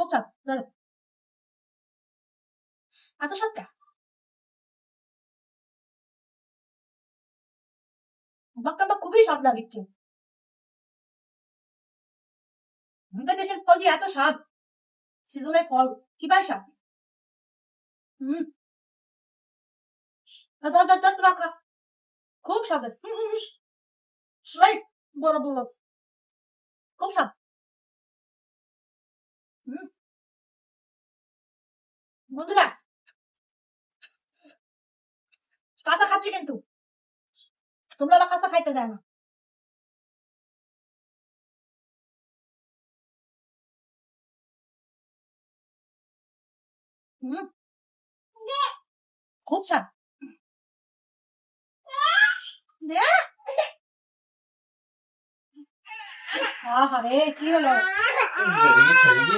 খুব স্বাদ ধরো এত স্বাদ কা বাক্কাম্বা খুবই স্বাদ লাগিচ্ছে আমাদের দেশের ফল যে এত স্বাদ সিজনের ফল কি পায় স্বাদ হুম। খুব। এই, বড় বড় খুব স্বাদ। বন্ধুরা কাঁচা খাচ্ছি কিন্তু তোমরা বা কাঁচা খাইতে দেয় না খুব স্বাদ দে। আহা রে কি হলো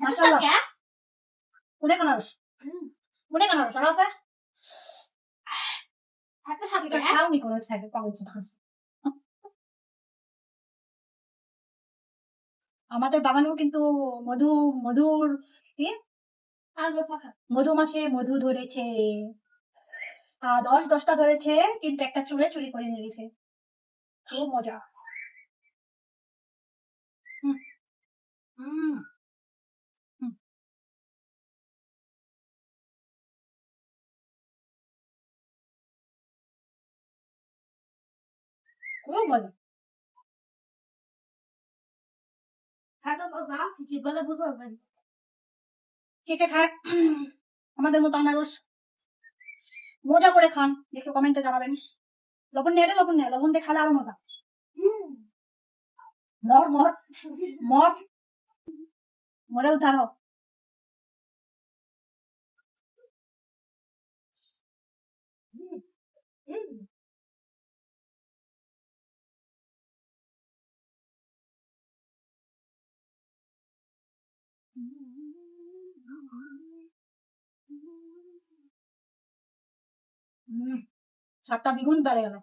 মাশাআল্লাহ অনেক আনারস অনেক আনারস আর আছে? এত স্বাদ খাওনি করে থাকে পাগল আমাদের বাগানেও কিন্তু মধু মধুর কি? ফাঁকা মধুমাসে মধু ধরেছে। দশ দশটা ধরেছে কিন্তু একটা চুলে চুরি করে নিয়ে গেছে। খুব মজা। কে কে খায় আমাদের মতো আনারস মজা করে খান দেখে কমেন্টে জানাবেন লবণ নিয়ে লবণ নিয়ে লবণ দিয়ে আরও মজা মর মর মর ছাড়ো হুম স্বাদটা দ্বিগুণ বেড়ে গেল